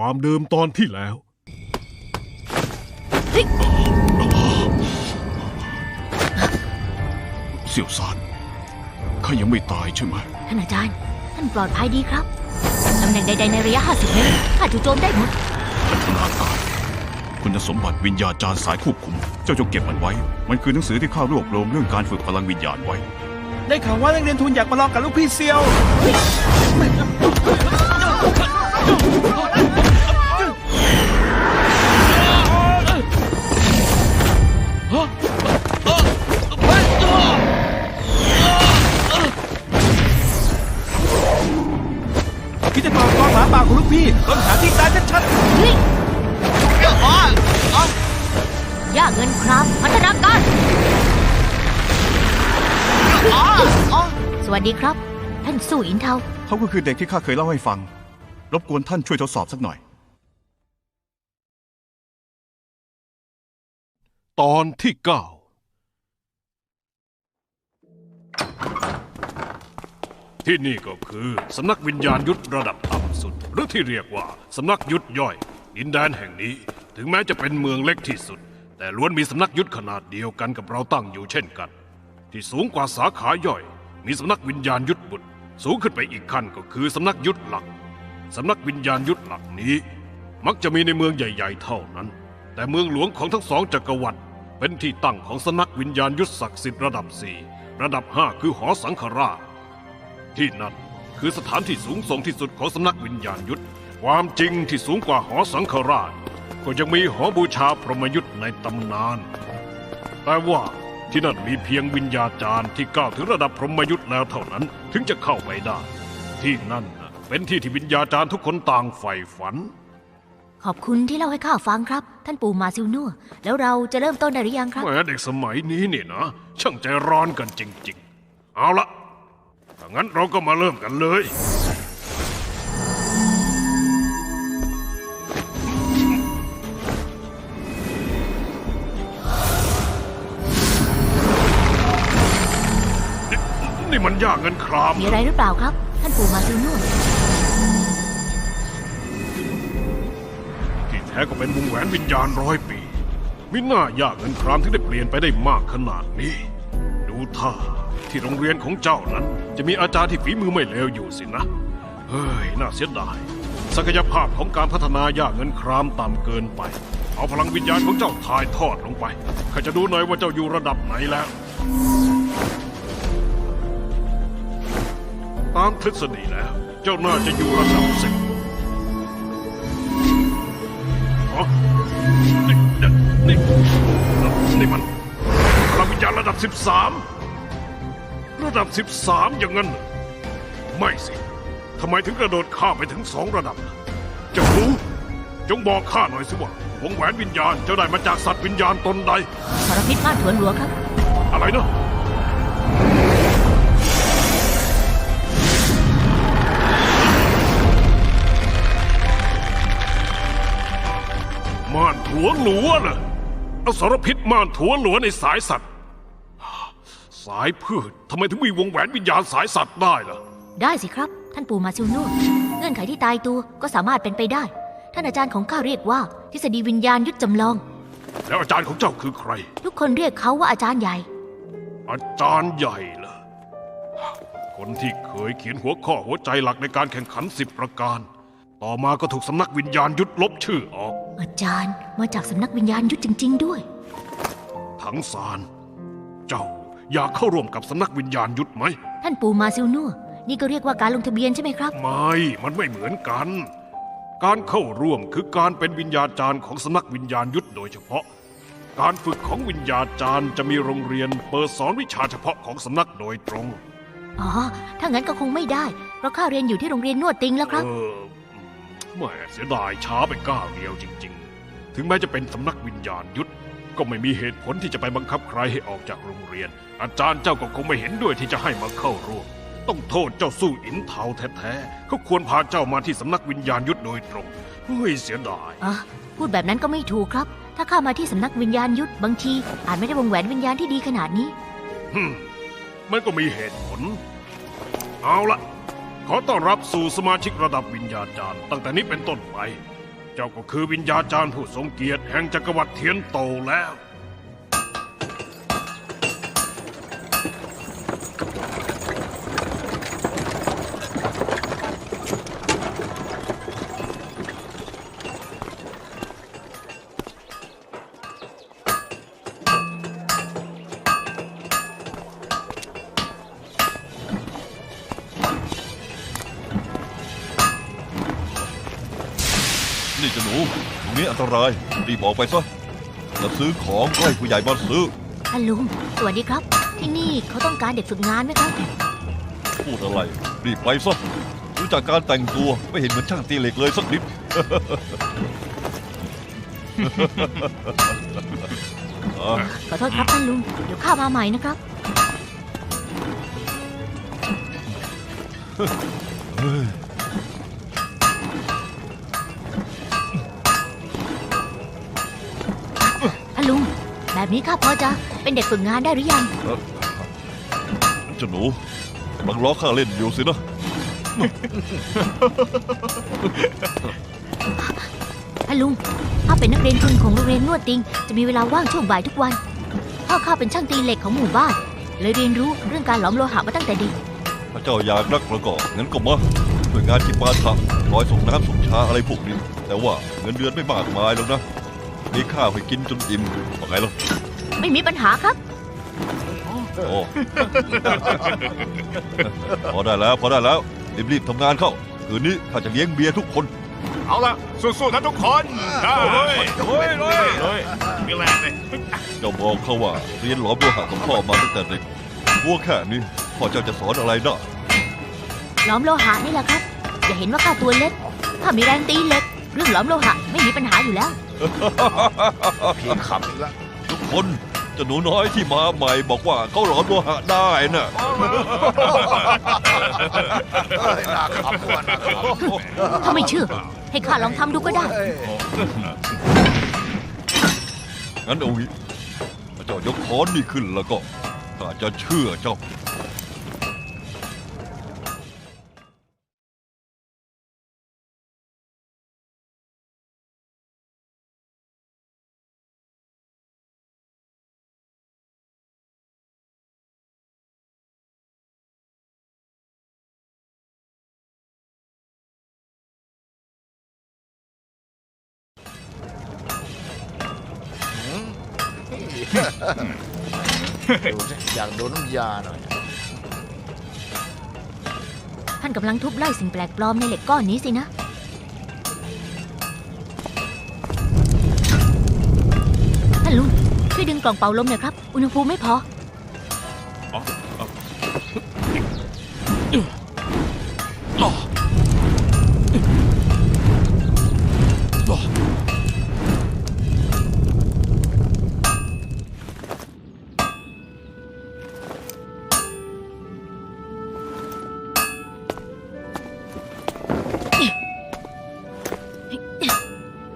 ความเดิมตอนที่แล้ว เสี่ยวซานข้ายังไม่ตายใช่ไหม ท่านอาจารย์ ท่านปลอดภัยดีครับตำแหน่งใดๆในระยะ 50เมตรข้าจู่โจมได้หมด พัฒนาการคุณสมบัติวิญญาจารย์สายควบคุม เจ้าจงเก็บมันไว้ มันคือหนังสือที่ข้ารวบรวมเรื่องการฝึกพลังวิญญาณไว้ ได้ข่าวว่านักเรียนทุนอยากมาลองกับลูกพี่เซียว จะต่อกองหมาป่าของลูกพี่ต้องหาที่ตายชัดเฮ้ยย่าเงินครับพัฒนาการสวัสดีครับ ท่านสู้อินเทา เขาก็คือเด็กที่ข้าเคยเล่าให้ฟัง รบกวนท่านช่วยทดสอบสักหน่อย ตอนที่เก้าที่นี่ก็คือสำนักวิญญาณยุทธระดับต่ำ สุด หรือที่เรียกว่าสำนักยุทธย่อย ดินแดนแห่งนี้ ถึงแม้จะเป็นเมืองเล็กที่สุด แต่ล้วนมีสำนักยุทธขนาดเดียวกันกับเราตั้งอยู่เช่นกัน ที่สูงกว่าสาขาย่อย มีสำนักวิญญาณยุทธบุตร สูงขึ้นไปอีกขั้นก็คือสำนักยุทธหลักสำนักวิญญาณยุทธหลักนี้ มักจะมีในเมืองใหญ่ ๆ เท่านั้น แต่เมืองหลวงของทั้งสองจักรวรรดิเป็นที่ตั้งของสำนักวิญญาณยุทธศักดิ์สิทธิ์ระดับสี่ระดับห้าคือหอสังฆราชที่นั่น คือสถานที่สูงส่งที่สุดของสำนักวิญญาณยุทธ ความจริงที่สูงกว่าหอสังฆราช ก็ยังมีหอบูชาพรหมยุทธในตำนาน แต่ว่าที่นั่นมีเพียงวิญญาจารย์ที่ก้าวถึงระดับพรหมยุทธแล้วเท่านั้นถึงจะเข้าไปได้ ที่นั่นน่ะเป็นที่ที่วิญญาจารย์ทุกคนต่างใฝ่ฝัน ขอบคุณที่เล่าให้ข้าฟังครับ ท่านปู่มาซิลนัวแล้วเราจะเริ่มต้นได้หรือยังครับแหมเด็กสมัยนี้นี่นะช่างใจร้อนกันจริง ๆ เอาละถ้า งั้นเราก็มาเริ่มกันเลยนี่นี่มันยากเงินคราม มีอะไรหรือเปล่าครับ ท่านปู่มาซิลนัวที่แท้ก็เป็นวงแหวนวิญญาณร้อยปีมิน่ายากเงินครามที่ได้เปลี่ยนไปได้มากขนาดนี้ ดูท่า ที่โรงเรียนของเจ้านั้น จะมีอาจารย์ที่ฝีมือไม่เลวอยู่สินะ เฮ้ย น่าเสียดาย ศักยภาพของการพัฒนายากเงินครามต่ำเกินไป เอาพลังวิญญาณของเจ้าถ่ายทอดลงไปข้าจะดูหน่อยว่าเจ้าอยู่ระดับไหนแล้ว ตามทฤษฎีแล้ว เจ้าน่าจะอยู่ระดับสิบฮะนี่นี่นี่มันพลังวิญญาณระดับ 13 ระดับ 13 อย่างนั้นเหรอไม่สิทำไมถึงกระโดดข้ามไปถึงสองระดับล่ะเจ้ารู้ จงบอกข้าหน่อยสิว่าวงแหวนวิญญาณเจ้าได้มาจากสัตว์วิญญาณตนใดสารพิษม่านถวนหลวงครับ อะไรนะม่านถัวหลัวน่ะอสรพิษม่านถัวหลัวในสายสัตว์ สายพืชทำไมถึงมีวงแหวนวิญญาณสายสัตว์ได้ล่ะ ได้สิครับ ท่านปู่มาซิลนัวเงื่อนไขที่ตายตัวก็สามารถเป็นไปได้ ท่านอาจารย์ของข้าเรียกว่า ทฤษฎีวิญญาณยุทธจำลอง แล้วอาจารย์ของเจ้าคือใคร ทุกคนเรียกเขาว่าอาจารย์ใหญ่ อาจารย์ใหญ่เหรอคนที่เคยเขียนหัวข้อหัวใจหลักในการแข่งขันสิบประการ ต่อมาก็ถูกสำนักวิญญาณยุทธลบชื่อออก อาจารย์มาจากสำนักวิญญาณยุทธจริง ๆ ด้วย ทั้งสาร เจ้า อยากเข้าร่วมกับสำนักวิญญาณยุทธไหม ท่านปู่มาซิลนัวนี่ก็เรียกว่าการลงทะเบียนใช่ไหมครับ ไม่ มันไม่เหมือนกัน การเข้าร่วมคือการเป็นวิญญาจารย์ของสำนักวิญญาณยุทธโดยเฉพาะ การฝึกของวิญญาจารย์จะมีโรงเรียนเปิดสอนวิชาเฉพาะของสำนักโดยตรง อ๋อ ถ้างั้นก็คงไม่ได้ เพราะข้าเรียนอยู่ที่โรงเรียนนวดติงแล้วครับ เออแหม่เสียดายช้าไปก้าวเดียวจริง ๆ ถึงแม้จะเป็นสำนักวิญญาณยุทธ ก็ไม่มีเหตุผลที่จะไปบังคับใครให้ออกจากโรงเรียน อาจารย์เจ้าก็คงไม่เห็นด้วยที่จะให้มาเข้าร่วม ต้องโทษเจ้าสู้อินเทาแท้ๆเขาควรพาเจ้ามาที่สำนักวิญญาณยุทธโดยตรงเฮ้ยเสียดายอะพูดแบบนั้นก็ไม่ถูกครับ ถ้าข้ามาที่สำนักวิญญาณยุทธบางที อาจไม่ได้วงแหวนวิญญาณที่ดีขนาดนี้ฮึมมันก็มีเหตุผล เอาละขอต้อนรับสู่สมาชิกระดับวิญญาจารย์ ตั้งแต่นี้เป็นต้นไป เจ้าก็คือวิญญาจารย์ผู้ทรงเกียรติแห่งจักรวรรดิเทียนโตแล้ว รงนี้อันตราย รีบออกไปซะจะซื้อของก็ให้ผู้ใหญ่มาซื้อ ท่านลุง สวัสดีครับ ที่นี่เขาต้องการเด็กฝึกงานไหมครับ พูดอะไร รีบไปซะรู้จักการแต่งตัวไม่เห็นเหมือนช่างตีเหล็กเลยสักนิดอะขอโทษครับท่านลุง เดี๋ยวข้ามาใหม่นะครับท่านลุง แบบนี้ข้าพอจะเป็นเด็กฝึกงานได้หรือยัง เจ้าหนูกำลังล้อข้าเล่นอยู่สินะ ท่านลุงข้าเป็นนักเรียนทุนของโรงเรียนนวดติง จะมีเวลาว่างช่วงบ่ายทุกวัน พ่อข้าเป็นช่างตีเหล็กของหมู่บ้าน เลยเรียนรู้เรื่องการหลอมโลหะมาตั้งแต่เด็กถ้าเจ้าอยากรักแล้วก็งั้นก็มาหน่วยงานที่ปาทำร้อยส่งน้ำส่งชาอะไรพวกนี้ แต่ว่าเงินเดือนไม่มากมายหรอกนะ มีข้าวให้กินจนอิ่มว่าไงล่ะไม่มีปัญหาครับ โอ้พอได้แล้ว พอได้แล้ว รีบๆทำงานเข้า คืนนี้ข้าจะเลี้ยงเบียร์ทุกคน เอาละสู้ๆนะทุกคนได้เลยเลยเลยมีแรงเลยเจ้าบอกเขาว่าเรียนหลอมโลหะกับพ่อมาตั้งแต่เด็กวัวแค่นี้พ่อเจ้าจะสอนอะไรได้หลอมโลหะนี่แหละครับ อย่าเห็นว่าข้าตัวเล็กข้ามีแรงตีเหล็ก เรื่องหลอมโลหะไม่มีปัญหาอยู่แล้ว พี่ขำอีกแล้วทุกคนเจะหนูน้อยที่มาใหม่บอกว่าเขาหลอมโลหะได้น่ะน่าขำว่ะน่าขำถ้าไม่เชื่อ ให้ข้าลองทำดูก็ได้งั้นเอางี้ถ้าเจ้ายกค้อนนี่ขึ้นแล้วก็ข้าจะเชื่อเจ้า อยากโดนน้ำยาหน่อย ท่านกำลังทุบไล่สิ่งแปลกปลอมในเหล็กก้อนนี้สินะ ท่านลุงช่วยดึงกล่องเป่าลมหน่อยครับ อุณหภูมิไม่พอ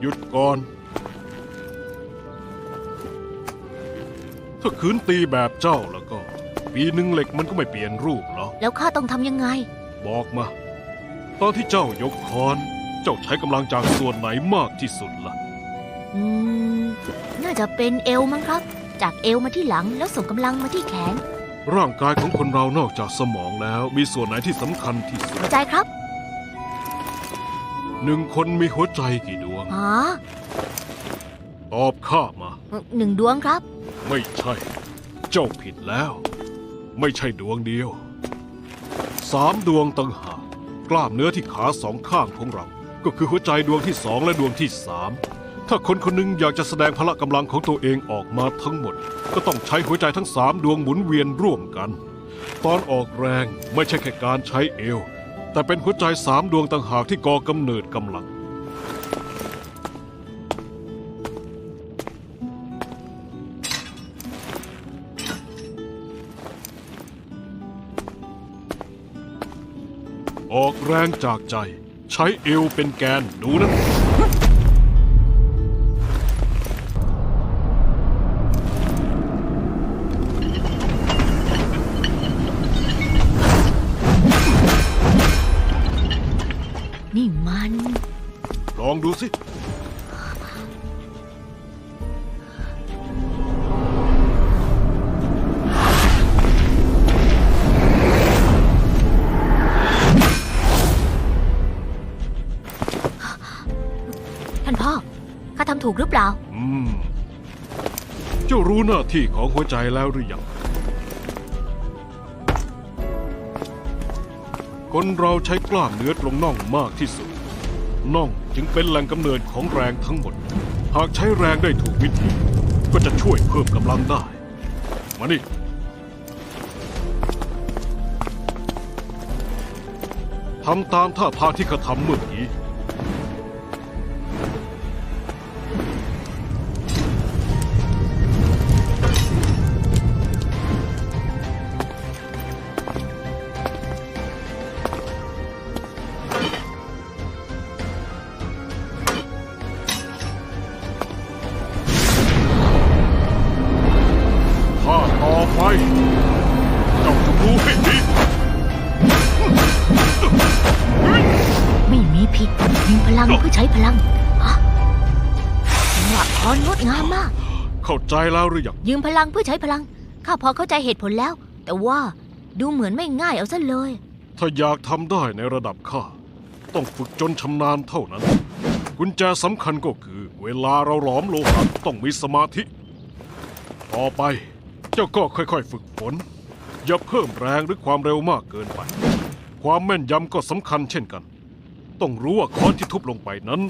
หยุดก่อน ถ้าขืนตีแบบเจ้าแล้วก็ ปีหนึ่งเหล็กมันก็ไม่เปลี่ยนรูปหรอก แล้วข้าต้องทำยังไง บอกมา ตอนที่เจ้ายกค้อน เจ้าใช้กำลังจากส่วนไหนมากที่สุดล่ะ อืม น่าจะเป็นเอวมั้งครับ จากเอวมาที่หลังแล้วส่งกำลังมาที่แขน ร่างกายของคนเรานอกจากสมองแล้ว มีส่วนไหนที่สำคัญที่สุด หัวใจครับ หนึ่งคนมีหัวใจกี่ดวง อ๋อตอบข้ามา หนึ่งดวงครับ ไม่ใช่ เจ้าผิดแล้ว ไม่ใช่ดวงเดียว สามดวงต่างหากกล้ามเนื้อที่ขาสองข้างของเรา ก็คือหัวใจดวงที่สองและดวงที่สามถ้าคนคนหนึงอยากจะแสดงพละกำลังของตัวเองออกมาทั้งหมด ก็ต้องใช้หัวใจทั้งสามดวงหมุนเวียนร่วมกัน ตอนออกแรงไม่ใช่แค่การใช้เอว แต่เป็นหัวใจสามดวงต่างหากที่ก่อกำเนิดกำลัง ออกแรงจากใจ ใช้เอวเป็นแกนดูนะ หรือเปล่า อืม เจ้ารู้หน้าที่ของหัวใจแล้วหรือยัง คนเราใช้กล้ามเนื้อตรงน่องมากที่สุด น่องจึงเป็นแหล่งกำเนิดของแรงทั้งหมด หากใช้แรงได้ถูกวิธี ก็จะช่วยเพิ่มกำลังได้ มานี่ทำตามท่าทางที่เขาทำเมื่อกี้ เจ้าจะรู้ให้ดีไม่มีผิดยิงพลังเพื่อใช้พลังฮะจังหวะคอนงดงามมาก เข้าใจแล้วหรือยังยืมพลังเพื่อใช้พลัง ข้าพอเข้าใจเหตุผลแล้ว แต่ว่าดูเหมือนไม่ง่ายเอาซะเลย ถ้าอยากทำได้ในระดับข้า ต้องฝึกจนชำนาญเท่านั้น กุญแจสำคัญก็คือ เวลาเราหลอมโลหะต้องมีสมาธิ ต่อไปเจ้าก็ค่อยๆ ฝึกฝน อย่าเพิ่มแรงหรือความเร็วมากเกินไป ความแม่นยำก็สำคัญเช่นกัน ต้องรู้ว่าค้อนที่ทุบลงไปนั้น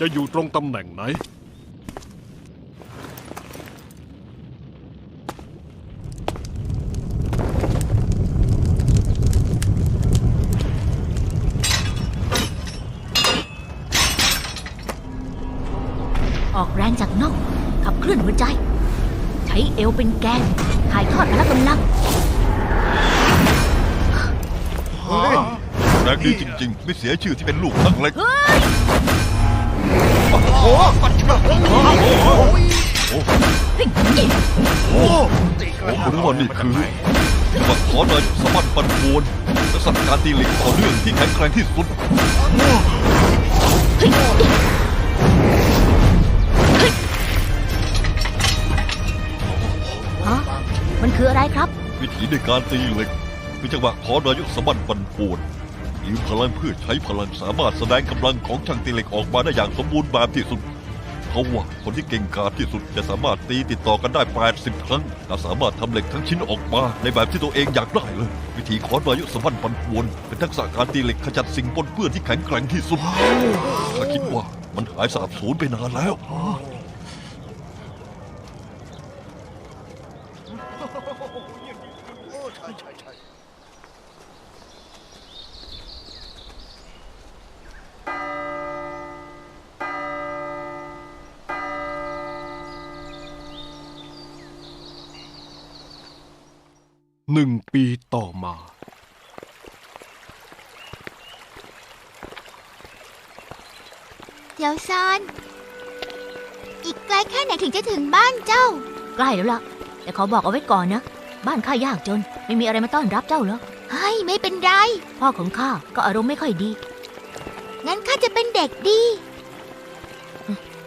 จะอยู่ตรงตำแหน่งไหน ดีจริง ๆ ไม่เสียชื่อที่เป็นลูกนักเล็ก โอ้คุณว่านี่คือว่าขอหน่อยสมบัติปันปวนและสัตว์การตีเหล็กต่อเนื่องที่แข็งแกร่งที่สุดฮะมันคืออะไรครับ วิธีในการตีเหล็กมีจังหวะขอนายกสมบัติปันปวน ยืมพลังเพื่อใช้พลังสามารถแสดงกำลังของช่างตีเหล็กออกมาได้อย่างสมบูรณ์แบบที่สุด เขาว่าคนที่เก่งกาจที่สุดจะสามารถตีติดต่อกันได้ 80 ครั้งและสามารถทำเหล็กทั้งชิ้นออกมาในแบบที่ตัวเองอยากได้เลย วิธีขอนายกสมบัติปันปวน เป็นทักษะการตีเหล็กขจัดสิ่งปนเปื้อนที่แข็งแกร่งที่สุดข้าคิดว่ามันหายสาบสูญไปนานแล้ว หนึ่งปีต่อมา เดี๋ยวซานอีกไกลแค่ไหนถึงจะถึงบ้านเจ้า ใกล้แล้วล่ะ แต่ขอบอกเอาไว้ก่อนนะ บ้านข้ายากจน ไม่มีอะไรมาต้อนรับเจ้าหรอกเฮ้ยไม่เป็นไร พ่อของข้าก็อารมณ์ไม่ค่อยดี งั้นข้าจะเป็นเด็กดี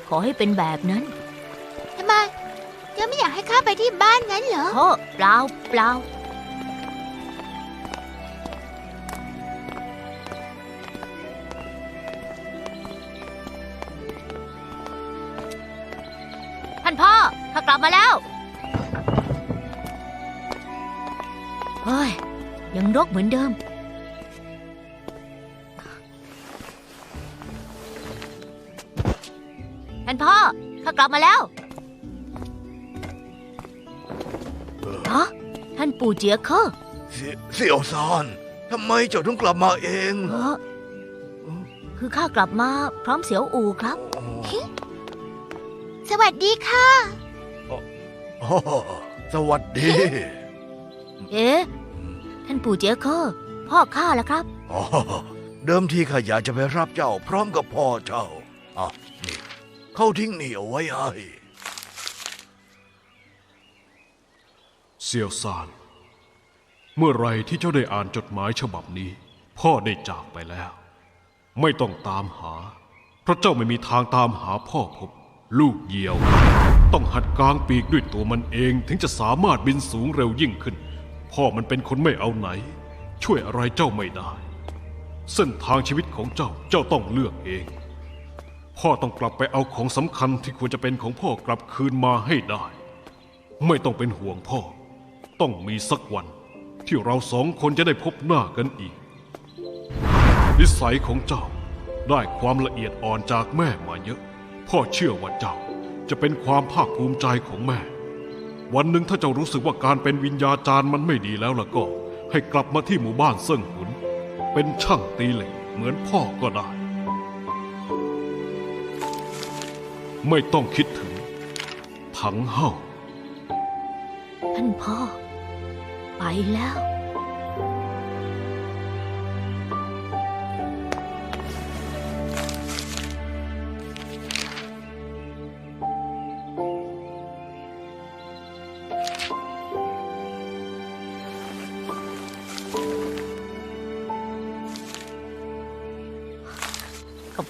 ขอให้เป็นแบบนั้นทำไมเจ้าไม่อยากให้ข้าไปที่บ้านงั้นเหรอพ่อเปล่าเปล่าากลับมาแล้วเฮ้ยยังรกเหมือนเดิม ท่านพ่อ ข้ากลับมาแล้วฮะท่านปู่เจียเคอร์เสี่เสี่ยวซานทำไมเจ้าถึงกลับมาเองเออคือข้ากลับมาพร้อมเสียวอูครับ สวัสดีค่ะโอ้ สวัสดี เอ๊ะ ท่านปู่เจียเคอร์พ่อข้าแล้วครับ อ๋อ เดิมทีข้าอยากจะไปรับเจ้าพร้อมกับพ่อเจ้าอะนี่เขาทิ้งเหนียวไว้ให้ เซียวซาน เมื่อไรที่เจ้าได้อ่านจดหมายฉบับนี้ พ่อได้จากไปแล้ว ไม่ต้องตามหา เพราะเจ้าไม่มีทางตามหาพ่อพบ ลูกเหยี่ยว ต้องหัดกลางปีกด้วยตัวมันเองถึงจะสามารถบินสูงเร็วยิ่งขึ้น พ่อมันเป็นคนไม่เอาไหน ช่วยอะไรเจ้าไม่ได้ เส้นทางชีวิตของเจ้าเจ้าต้องเลือกเอง พ่อต้องกลับไปเอาของสำคัญที่ควรจะเป็นของพ่อกลับคืนมาให้ได้ ไม่ต้องเป็นห่วงพ่อ ต้องมีสักวัน ที่เราสองคนจะได้พบหน้ากันอีก นิสัยของเจ้าได้ความละเอียดอ่อนจากแม่มาเยอะ พ่อเชื่อว่าเจ้าจะเป็นความภาคภูมิใจของแม่ วันหนึ่งถ้าเจ้ารู้สึกว่าการเป็นวิญญาจารย์มันไม่ดีแล้วล่ะก็ ให้กลับมาที่หมู่บ้านเซิ่งหุน เป็นช่างตีเหล็กเหมือนพ่อก็ได้ ไม่ต้องคิดถึง ถังเห่าท่านพ่อ ไปแล้ว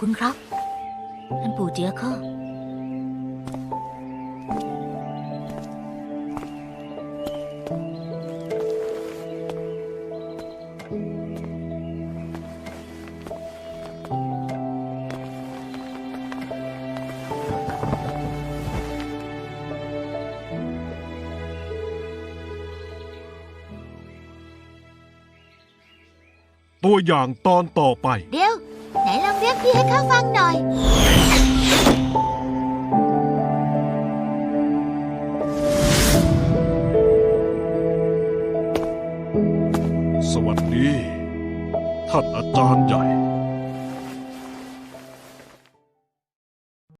คุณครับ ท่านปู่เจียเคอตัวอย่างตอนต่อไป เดี๋ยว เรียกพี่ให้ข้าฟังหน่อย สวัสดี ท่านอาจารย์ใหญ่